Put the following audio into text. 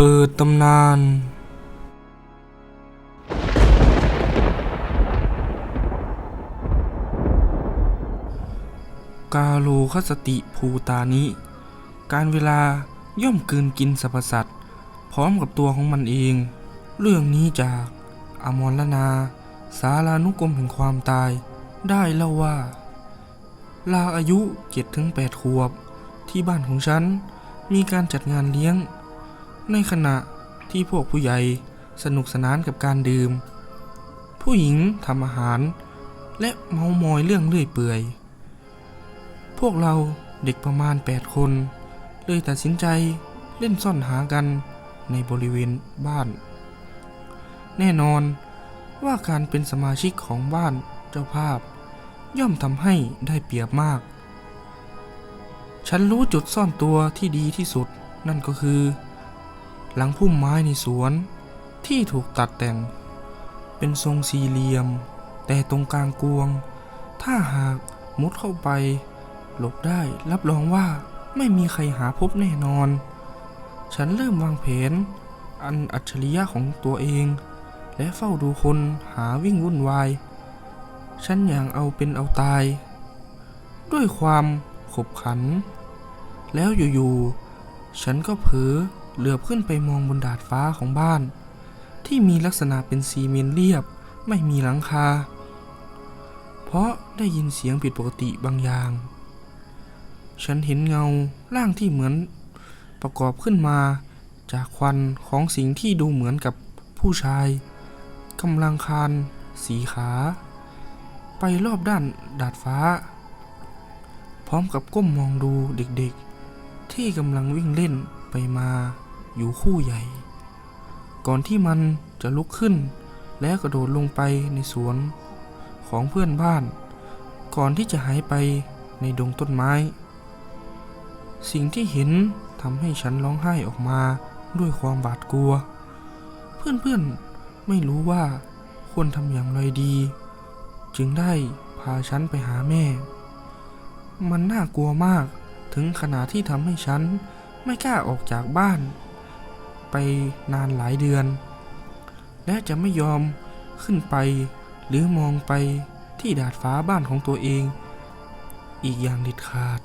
เปิดตำนาน กาโลคสติภูตานิ การเวลาย่อมกืนกินสรรพสัตว์พร้อมกับตัวของมันเอง เรื่องนี้จากอมรลนา สารานุกรมแห่งความตาย ได้เล่าว่า ลาอายุ 7-8 ขวบ ที่บ้านของฉัน มีการจัดงานเลี้ยง ในขณะที่พวกผู้ใหญ่สนุกสนานกับการดื่ม ผู้หญิงทำอาหาร และเมามอยเรื่องเลื่อยเปื่อย พวกเราเด็กประมาณ 8 คนเลยตัดสินใจเล่นซ่อนหากันในบริเวณบ้าน แน่นอนว่าการเป็นสมาชิกของบ้านเจ้าภาพ ย่อมทำให้ได้เปรียบมาก ฉันรู้จุดซ่อนตัวที่ดีที่สุดนั่นก็คือ หลังพุ่มไม้ในสวนที่ถูกตัดแต่ง เป็นทรงสี่เหลี่ยม แต่ตรงกลางกวง ถ้าหากมุดเข้าไป หลบได้รับรองว่าไม่มีใครหาพบแน่นอน ฉันเริ่มวางแผน อันอัจฉริยะของตัวเอง และเฝ้าดูคนหาวิ่งวุ่นวาย ฉันอย่างเอาเป็นเอาตาย ด้วยความขบขัน แล้วอยู่ๆฉันก็เผลอ เหลือบขึ้นไปมองบนดาดฟ้าของบ้าน ที่มีลักษณะเป็นซีเมนเรียบไม่มีหลังคา เพราะได้ยินเสียงผิดปกติบางอย่าง ฉันเห็นเงาร่างที่เหมือนประกอบขึ้นมาจากควันของสิ่งที่ดูเหมือนกับผู้ชายกำลังคานสีขา ไปรอบด้านดาดฟ้า พร้อมกับก้มมองดูเด็กๆ ที่กำลังวิ่งเล่นไปมา อยู่คู่ใหญ่ ก่อนที่มันจะลุกขึ้น และกระโดดลงไปในสวนของเพื่อนบ้าน ก่อนที่จะหายไปในดงต้นไม้ สิ่งที่เห็นทำให้ฉันร้องไห้ออกมาด้วยความบาดกลัว เพื่อนๆไม่รู้ว่าควรทำอย่างไรดี จึงได้พาฉันไปหาแม่ มันน่ากลัวมากถึงขนาดที่ทำให้ฉันไม่กล้าออกจากบ้าน ไปนานหลายเดือน และจะไม่ยอมขึ้นไป หรือมองไปที่ดาดฟ้าบ้านของตัวเอง อีกอย่างเด็ดขาด